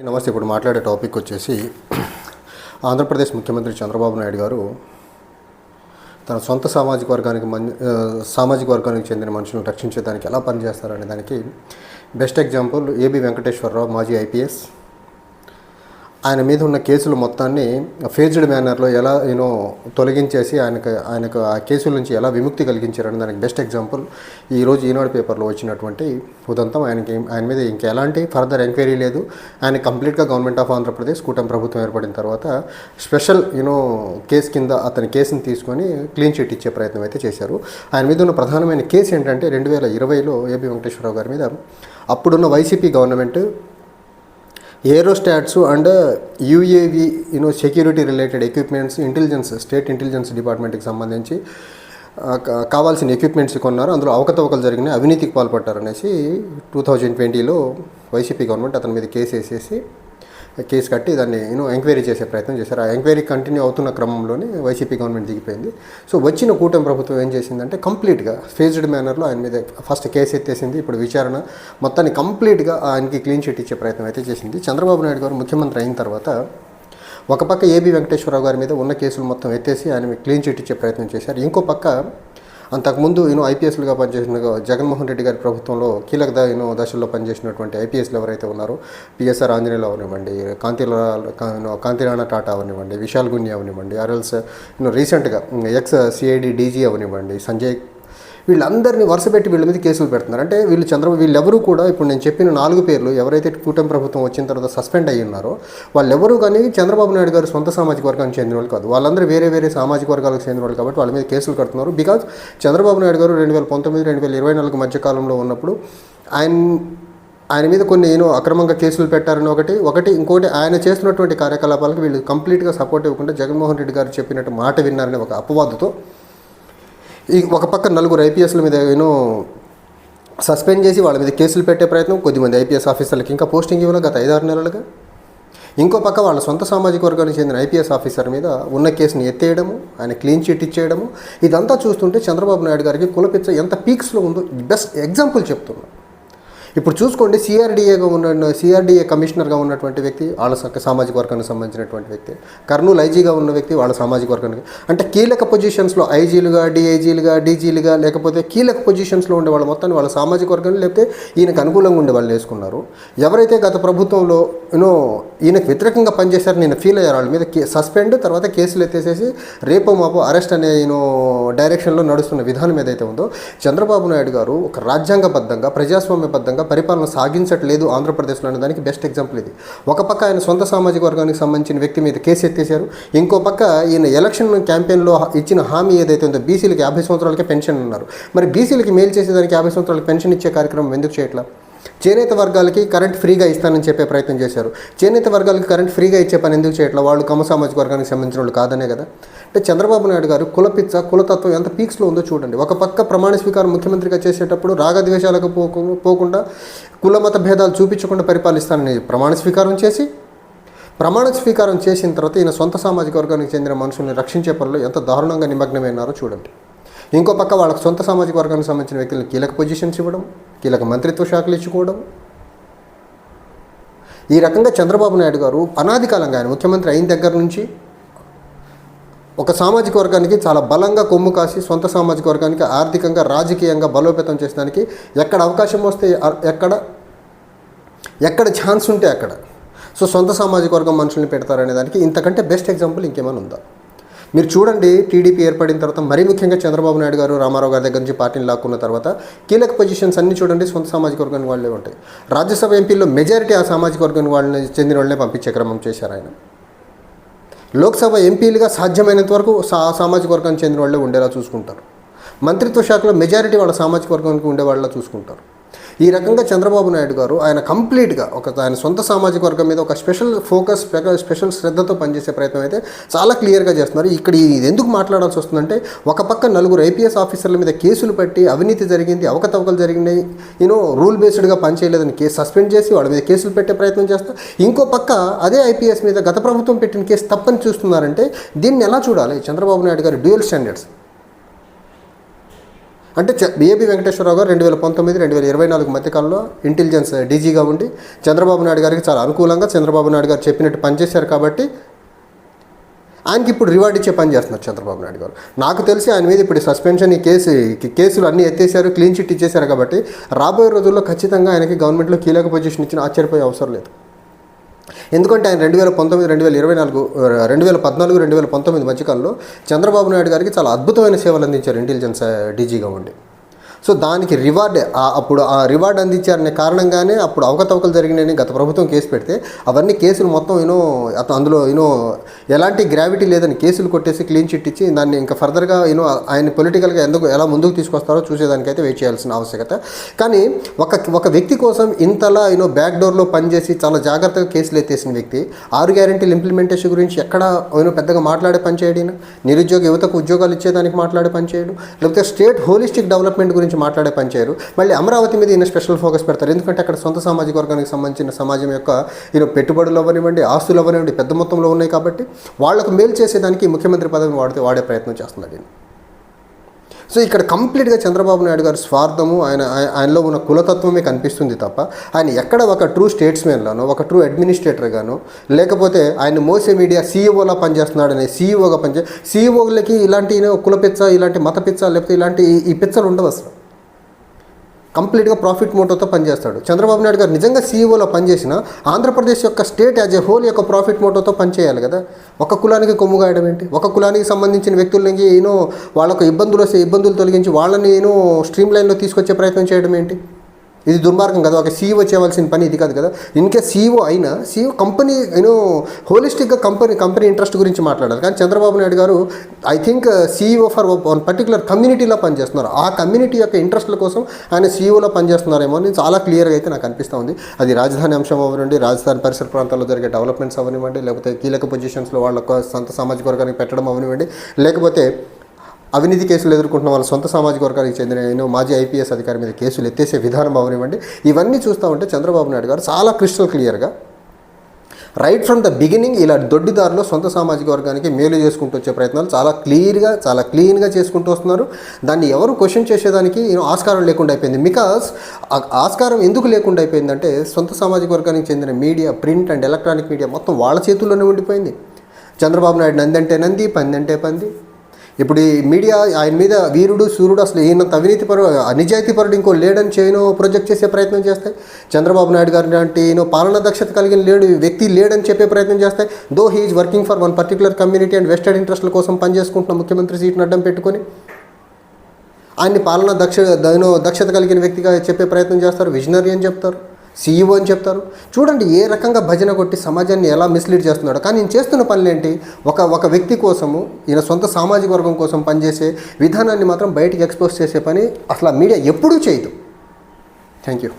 నమస్తే ఇప్పుడు మాట్లాడే టాపిక్ వచ్చేసి ఆంధ్రప్రదేశ్ ముఖ్యమంత్రి చంద్రబాబు నాయుడు గారు తన సొంత సామాజిక వర్గానికి మన్ సామాజిక వర్గానికి చెందిన మనుషులను రక్షించేదానికి ఎలా పనిచేస్తారనే దానికి బెస్ట్ ఎగ్జాంపుల్ ఏబి వెంకటేశ్వరరావు మాజీ ఐపీఎస్ ఆయన మీద ఉన్న కేసులు మొత్తాన్ని ఫేజ్డ్ మేనర్లో ఎలా యూనో తొలగించేసి ఆయనకు ఆయనకు ఆ కేసుల నుంచి ఎలా విముక్తి కలిగించారని దానికి బెస్ట్ ఎగ్జాంపుల్ ఈరోజు ఈనాడు పేపర్లో వచ్చినటువంటి ఉదంతం. ఆయనకి ఆయన మీద ఇంకా ఎలాంటి ఫర్దర్ ఎంక్వైరీ లేదు. ఆయన కంప్లీట్గా గవర్నమెంట్ ఆఫ్ ఆంధ్రప్రదేశ్ కూటమి ప్రభుత్వం ఏర్పడిన తర్వాత స్పెషల్ యూనో కేసు కింద అతని కేసుని తీసుకొని క్లీన్ చిట్ ఇచ్చే ప్రయత్నం అయితే చేశారు. ఆయన మీద ఉన్న ప్రధానమైన కేసు ఏంటంటే రెండు వేల ఇరవైలో ఏబి వెంకటేశ్వరరావు గారి మీద. అప్పుడున్న YCP government aerostats and UAV you know security related equipments intelligence state intelligence డిపార్ట్మెంట్కి సంబంధించి కావాల్సిన ఎక్విప్మెంట్స్ కొన్నారు. అందులో అవకతవకలు జరిగినాయి. అవినీతికి పాల్పడ్డారనేసి టూ థౌజండ్ ట్వంటీలో వైసీపీ గవర్నమెంట్ అతని మీద కేసు వేసేసి కేసు కట్టి దాన్ని యూనో ఎంక్వైరీ చేసే ప్రయత్నం చేశారు. ఆ ఎంక్వైరీ కంటిన్యూ అవుతున్న క్రమంలోనే వైసీపీ గవర్నమెంట్ దిగిపోయింది. సో వచ్చిన కూటమి ప్రభుత్వం ఏం చేసిందంటే కంప్లీట్గా ఫేజ్డ్ మేనర్లో ఆయన మీద ఫస్ట్ కేసు ఎత్తేసింది ఇప్పుడు విచారణ మొత్తాన్ని కంప్లీట్గా ఆయనకి క్లీన్ చిట్ ఇచ్చే ప్రయత్నం అయితే చేసింది. చంద్రబాబు నాయుడు గారు ముఖ్యమంత్రి అయిన తర్వాత ఒక పక్క ఏబి వెంకటేశ్వరరావు గారి మీద ఉన్న కేసులు మొత్తం ఎత్తేసి ఆయన క్లీన్ చిట్ ఇచ్చే ప్రయత్నం చేశారు. ఇంకో పక్క అంతకుముందు యూనో ఐపీఎస్లుగా పనిచేసిన జగన్మోహన్ రెడ్డి గారి ప్రభుత్వంలో కీలక ద- యూనో దశల్లో పనిచేసినటువంటి ఐపీఎస్లు ఎవరైతే ఉన్నారో పిఎస్ఆర్ ఆంజనేయులు అవనివ్వండి కాంతిల కా- కాంతిరాణ టాటా అవనివ్వండి విశాల్ గున్ని అవనివ్వండి ఆర్ఎల్స్ యూనో రీసెంట్గా ఎక్స్ సిఐడి డీజీ అవనివ్వండి సంజయ్ వీళ్ళందరినీ వరుస పెట్టి వీళ్ళ మీద కేసులు పెడుతున్నారు. అంటే వీళ్ళు చంద్రబాబు వీళ్ళెవరూ కూడా ఇప్పుడు నేను చెప్పిన నాలుగు పేర్లు ఎవరైతే కూటమి ప్రభుత్వం వచ్చిన తర్వాత సస్పెండ్ అయ్యి ఉన్నారో వాళ్ళెవరూ కానీ చంద్రబాబు నాయుడు గారు సొంత సామాజిక వర్గానికి చెందిన వాళ్ళు కాదు. వాళ్ళందరూ వేరే వేరే సామాజిక వర్గాలకు చెందిన వాళ్ళు కాబట్టి వాళ్ళ మీద కేసులు కడుతున్నారు. బికాజ్ చంద్రబాబు నాయుడు గారు రెండు వేల పంతొమ్మిది రెండు వేల ఇరవై నాలుగు మధ్య కాలంలో ఉన్నప్పుడు ఆయన ఆయన మీద కొన్ని నేను అక్రమంగా కేసులు పెట్టారని ఒకటి ఒకటి ఇంకోటి ఆయన చేస్తున్నటువంటి కార్యకలాపాలకు వీళ్ళు కంప్లీట్గా సపోర్ట్ ఇవ్వకుండా జగన్మోహన్ రెడ్డి గారు చెప్పినట్టు మాట విన్నారని ఒక అపవాదుతో ఈ ఒక పక్క నలుగురు ఐపీఎస్ల మీద ఏనో సస్పెండ్ చేసి వాళ్ళ మీద కేసులు పెట్టే ప్రయత్నం కొద్దిమంది ఐపీఎస్ ఆఫీసర్లకి ఇంకా పోస్టింగ్ ఇవ్వడం గత ఐదారు నెలలుగా. ఇంకో పక్క వాళ్ళ సొంత సామాజిక వర్గానికి చెందిన ఐపీఎస్ ఆఫీసర్ మీద ఉన్న కేసుని ఎత్తేయడము ఆయన క్లీన్ చిట్ ఇచ్చేయడము ఇదంతా చూస్తుంటే చంద్రబాబు నాయుడు గారికి కులపిచ్చ ఎంత పీక్స్లో ఉందో బెస్ట్ ఎగ్జాంపుల్ చెప్తున్నా. ఇప్పుడు చూసుకోండి సిఆర్డిఏగా ఉన్న సిఆర్డిఏ కమిషనర్గా ఉన్నటువంటి వ్యక్తి వాళ్ళ స- సామాజిక వర్గానికి సంబంధించినటువంటి వ్యక్తి. కర్నూలు ఐజీగా ఉన్న వ్యక్తి వాళ్ళ సామాజిక వర్గానికి. అంటే కీలక పొజిషన్స్లో ఐజీలుగా డిఐజీలుగా డీజీలుగా లేకపోతే కీలక పొజిషన్స్లో ఉండే వాళ్ళ మొత్తాన్ని వాళ్ళ సామాజిక వర్గాన్ని లేకపోతే ఈయనకు అనుకూలంగా ఉండే వాళ్ళు వేసుకున్నారు. ఎవరైతే గత ప్రభుత్వంలో యూనో ఈయనకు వ్యతిరేకంగా పనిచేశారని నేను ఫీల్ అయ్యారు వాళ్ళ మీద కే- సస్పెండ్ తర్వాత కేసులు ఎత్తేసేసి రేపో మాపో అరెస్ట్ అనే యూనో డైరెక్షన్లో నడుస్తున్న విధానం ఏదైతే ఉందో చంద్రబాబు నాయుడు గారు ఒక రాజ్యాంగబద్ధంగా ప్రజాస్వామ్యబద్ధంగా పరిపాలన సాగించట్లేదు ఆంధ్రప్రదేశ్లో అనే దానికి బెస్ట్ ఎగ్జాంపుల్ ఇది. ఒక పక్క ఆయన సొంత సామాజిక వర్గానికి సంబంధించిన వ్యక్తి మీద కేసు ఎత్తేశారు. ఇంకో పక్క ఈయన ఎలక్షన్ క్యాంపెయిన్లో ఇచ్చిన హామీ ఏదైతే ఉందో బీసీలకి యాభై సంవత్సరాలకే పెన్షన్ ఉన్నారు మరి బీసీలకి మేలు చేసేదానికి యాభై సంవత్సరాలకి పెన్షన్ ఇచ్చే కార్యక్రమం ఎందుకు చేయట్లా? చేనేత వర్గాలకి కరెంట్ ఫ్రీగా ఇస్తానని చెప్పే ప్రయత్నం చేశారు. చేనేత వర్గాలకి కరెంట్ ఫ్రీగా ఇచ్చే పని ఎందుకు చేయట్లా? వాళ్ళు కమ సామాజిక వర్గానికి సంబంధించిన వాళ్ళు కాదనే కదా? అంటే చంద్రబాబు నాయుడు గారు కులపిచ్చ కులతత్వం ఎంత పీక్స్లో ఉందో చూడండి. ఒక పక్క ప్రమాణ స్వీకారం ముఖ్యమంత్రిగా చేసేటప్పుడు రాగద్వేషాలకు పోకుండా కుల మత భేదాలు చూపించకుండా పరిపాలిస్తానని ప్రమాణ స్వీకారం చేసి ప్రమాణ స్వీకారం చేసిన తర్వాత ఈయన సొంత సామాజిక వర్గానికి చెందిన మనుషుల్ని రక్షించే పనిలో ఎంత దారుణంగా నిమగ్నమైనారో చూడండి. ఇంకో పక్క వాళ్ళకి సొంత సామాజిక వర్గానికి సంబంధించిన వ్యక్తులను కీలక పొజిషన్స్ ఇవ్వడం కీలక మంత్రిత్వ శాఖలు ఇచ్చుకోవడం. ఈ రకంగా చంద్రబాబు నాయుడు గారు అనాది కాలంగా ఆయన ముఖ్యమంత్రి అయిన దగ్గర నుంచి ఒక సామాజిక వర్గానికి చాలా బలంగా కొమ్ము కాసి సొంత సామాజిక వర్గానికి ఆర్థికంగా రాజకీయంగా బలోపేతం చేసడానికి ఎక్కడ అవకాశం వస్తే ఎక్కడ ఎక్కడ ఛాన్స్ ఉంటే అక్కడ. సో సొంత సామాజిక వర్గం మనుషుల్ని పెడతారనే దానికి ఇంతకంటే బెస్ట్ ఎగ్జాంపుల్ ఇంకేమైనా ఉందా? మీరు చూడండి టీడీపీ ఏర్పడిన తర్వాత మరీ ముఖ్యంగా చంద్రబాబు నాయుడు గారు రామారావు గారి దగ్గర నుంచి పార్టీని లాక్కున్న తర్వాత కీలక పొజిషన్స్ అన్ని చూడండి సొంత సామాజిక వర్గానికి వాళ్ళే ఉంటాయి. రాజ్యసభ ఎంపీల్లో మెజారిటీ ఆ సామాజిక వర్గానికి వాళ్ళని చెందిన వాళ్ళనే పంపించే క్రమం చేశారు ఆయన. లోక్సభ ఎంపీలుగా సాధ్యమైనంత వరకు సా సామాజిక వర్గానికి చెందిన వాళ్ళే ఉండేలా చూసుకుంటారు. మంత్రిత్వ శాఖలో మెజారిటీ వాళ్ళ సామాజిక వర్గానికి ఉండే చూసుకుంటారు. ఈ రకంగా చంద్రబాబు నాయుడు గారు ఆయన కంప్లీట్గా ఒక ఆయన సొంత సామాజిక వర్గం మీద ఒక స్పెషల్ ఫోకస్ స్పెషల్ శ్రద్ధతో పనిచేసే ప్రయత్నం అయితే చాలా క్లియర్గా చేస్తున్నారు. ఇక్కడ ఇది ఎందుకు మాట్లాడాల్సి వస్తుందంటే ఒక పక్క నలుగురు ఐపీఎస్ ఆఫీసర్ల మీద కేసులు పెట్టి అవినీతి జరిగింది అవకతవకలు జరిగినాయి యూనో రూల్ బేస్డ్గా పనిచేయలేదని కేసు సస్పెండ్ చేసి వాళ్ళ మీద కేసులు పెట్టే ప్రయత్నం చేస్తారు ఇంకో పక్క అదే ఐపీఎస్ మీద గత ప్రభుత్వం పెట్టిన కేసు తప్పని చూస్తున్నారంటే దీన్ని ఎలా చూడాలి? చంద్రబాబు నాయుడు గారి డ్యూయల్ స్టాండర్డ్స్ అంటే బిఏబి వెంకటేశ్వరరావు గారు రెండు వేల పంతొమ్మిది రెండు వేల ఇరవై నాలుగు మధ్యకాలంలో ఇంటెలిజెన్స్ డీజీగా ఉండి చంద్రబాబు నాయుడు గారికి చాలా అనుకూలంగా చంద్రబాబు నాయుడు గారు చెప్పినట్టు పనిచేశారు కాబట్టి ఆయనకి ఇప్పుడు రివార్డ్ ఇచ్చే పని చేస్తున్నారు చంద్రబాబు నాయుడు గారు. నాకు తెలిసి ఆయన మీద ఇప్పుడు సస్పెన్షన్ ఈ కేసు కేసులు అన్నీ ఎత్తేసారు క్లీన్ చిట్ ఇచ్చేశారు కాబట్టి రాబోయే రోజుల్లో ఖచ్చితంగా ఆయనకి గవర్నమెంట్లో కీలక పొజిషన్ ఇచ్చిన ఆశ్చర్యపోయే అవసరం లేదు. ఎందుకంటే ఆయన రెండు వేల పంతొమ్మిది రెండు వేల ఇరవై నాలుగు రెండు వేల పద్నాలుగు రెండు వేల పంతొమ్మిది మధ్యకాలంలో చంద్రబాబు నాయుడు గారికి చాలా అద్భుతమైన సేవలు అందించారు ఇంటెలిజెన్స్ డీజీగా ఉండి. సో దానికి రివార్డ్ అప్పుడు ఆ రివార్డ్ అందించారనే కారణంగానే అప్పుడు అవకతవకలు జరిగినాయని గత ప్రభుత్వం కేసు పెడితే అవన్నీ కేసులు మొత్తం యూనో అందులో యూనో ఎలాంటి గ్రావిటీ లేదని కేసులు కొట్టేసి క్లీన్ చిట్ ఇచ్చి దాన్ని ఇంకా ఫర్దర్గా యూనో ఆయన పొలిటికల్గా ఎందుకు ఎలా ముందుకు తీసుకొస్తారో చూసేదానికైతే వెయిట్ చేయాల్సిన ఆవశ్యకత. కానీ ఒక ఒక వ్యక్తి కోసం ఇంతలా యూనో బ్యాక్ డోర్లో పనిచేసి చాలా జాగ్రత్తగా కేసులు ఎత్తేసిన వ్యక్తి ఆరు గ్యారెంటీల ఇంప్లిమెంటేషన్ గురించి ఎక్కడ యూనో పెద్దగా మాట్లాడే పని చేయడం నిరుద్యోగ యువతకు ఉద్యోగాలు ఇచ్చేదానికి మాట్లాడే పనిచేయడు లేకపోతే స్టేట్ హోలిస్టిక్ డెవలప్మెంట్ గురించి మాట్లాడే పని చేయరు. మళ్ళీ అమరావతి మీద ఈయన స్పెషల్ ఫోకస్ పెడతారు. ఎందుకంటే అక్కడ సొంత సామాజిక వర్గానికి సంబంధించిన సమాజం యొక్క ఈయన పెట్టుబడులు అవ్వనివ్వండి ఆస్తులు అవ్వనివ్వండి పెద్ద మొత్తంలో ఉన్నాయి కాబట్టి వాళ్ళకు మేలు చేసేదానికి ముఖ్యమంత్రి పదవిని వాడితే వాడే ప్రయత్నం చేస్తున్నాడు ఈయన. సో ఇక్కడ కంప్లీట్గా చంద్రబాబు నాయుడు గారి స్వార్థము ఆయన ఆయనలో ఉన్న కులతత్వమే కనిపిస్తుంది తప్ప ఆయన ఎక్కడ ఒక ట్రూ స్టేట్స్మెన్గానో ఒక ట్రూ అడ్మినిస్ట్రేటర్గానో లేకపోతే ఆయన మోసే మీడియా సీఈఓలా పనిచేస్తున్నాడని సీఈఓగా పనిచే సీఈఓలకి ఇలాంటి కులపిచ్చ కుల పిచ్చ ఇలాంటి మత పిచ్చ లేకపోతే ఇలాంటి ఈ- ఈ పిచ్చలు ఉండవు అసలు. కంప్లీట్గా ప్రాఫిట్ మోటోతో పనిచేస్తాడు. చంద్రబాబు నాయుడు గారు నిజంగా సీఈఓలో పనిచేసిన ఆంధ్రప్రదేశ్ యొక్క స్టేట్ యాజ్ ఏ హోల్ యొక్క ప్రాఫిట్ మోటోతో పనిచేయాలి కదా. ఒక కులానికి కొమ్ము గాయడం ఏంటి? ఒక కులానికి సంబంధించిన వ్యక్తులకి ఏనో వాళ్ళకు ఇబ్బందులు వస్తే ఇబ్బందులు తొలగించి వాళ్ళని ఏనో స్ట్రీమ్ లైన్లో తీసుకొచ్చే ప్రయత్నం చేయడం ఏంటి? ఇది దుర్మార్గం కదా ఒక సీఈఓ చేయవలసిన పని ఇది కాదు కదా. ఇన్కే సీఈఓ అయినా సీఈఓ కంపెనీ యూనో హోలిస్టిక్గా కంపెనీ కంపెనీ ఇంట్రెస్ట్ గురించి మాట్లాడాలి. కానీ చంద్రబాబు నాయుడు గారు I think CEO for one particular కమ్యూనిటీలో పనిచేస్తున్నారు. ఆ కమ్యూనిటీ యొక్క ఇంట్రెస్ట్ల కోసం ఆయన సీఈఓలో పనిచేస్తున్నారేమో అని చాలా క్లియర్గా అయితే నాకు అనిపిస్తూ ఉంది. అది రాజధాని అంశం అవ్వనివ్వండి రాజధాని పరిసర ప్రాంతాల్లో జరిగే డెవలప్మెంట్స్ అవనివ్వండి లేకపోతే కీలక పొజిషన్స్లో వాళ్ళ సొంత సామాజిక వర్గానికి పెట్టడం అవనివ్వండి లేకపోతే అవినీతి కేసులు ఎదుర్కొంటున్న వాళ్ళ సొంత సామాజిక వర్గానికి చెందిన ఎన్నో మాజీ ఐపీఎస్ అధికారి మీద కేసులు ఎత్తేసే విధానం అవనివ్వండి. ఇవన్నీ చూస్తూ ఉంటే చంద్రబాబు నాయుడు గారు చాలా క్రిస్టల్ క్లియర్గా రైట్ ఫ్రమ్ ద బిగినింగ్ ఇలా దొడ్డిదారులో సొంత సామాజిక వర్గానికి మేలు చేసుకుంటూ వచ్చే ప్రయత్నాలు చాలా క్లియర్గా చాలా క్లీన్గా చేసుకుంటూ వస్తున్నారు. దాన్ని ఎవరు క్వశ్చన్ చేసేదానికి ఆస్కారం లేకుండా అయిపోయింది. బికాస్ ఆస్కారం ఎందుకు లేకుండా అయిపోయిందంటే సొంత సామాజిక వర్గానికి చెందిన media print and electronic media మొత్తం వాళ్ళ చేతుల్లోనే ఉండిపోయింది. చంద్రబాబు నాయుడు నంది అంటే నంది పంది అంటే పంది. ఇప్పుడు ఈ మీడియా ఆయన మీద వీరుడు సూర్యుడు అసలు ఈయనంత అవినీతి పరు నిజాయితీపరుడు ఇంకో లేడని చేయను ప్రొజెక్ట్ చేసే ప్రయత్నం చేస్తాయి. చంద్రబాబు నాయుడు గారి లాంటి ఈయన పాలనా దక్షత కలిగిన లేడు వ్యక్తి లేడని చెప్పే ప్రయత్నం చేస్తాయి. Though he's working for one particular community and vested ఇంట్రెస్ట్ల కోసం పనిచేసుకుంటున్న ముఖ్యమంత్రి సీట్ని అడ్డం పెట్టుకొని ఆయన్ని పాలనా దక్ష దైనో దక్షత కలిగిన వ్యక్తిగా చెప్పే ప్రయత్నం చేస్తారు. విజనరీ అని చెప్తారు. సీఈఓ అని చెప్తారు. చూడండి ఏ రకంగా భజన కొట్టి సమాజాన్ని ఎలా మిస్లీడ్ చేస్తున్నాడు. కానీ నేను చేస్తున్న పనులేంటి? ఒక ఒక వ్యక్తి కోసము ఈయన సొంత సామాజిక వర్గం కోసం పనిచేసే విధానాన్ని మాత్రం బయటికి ఎక్స్పోజ్ చేసే పని అసలు ఆ మీడియా ఎప్పుడూ చేయదు. Thank you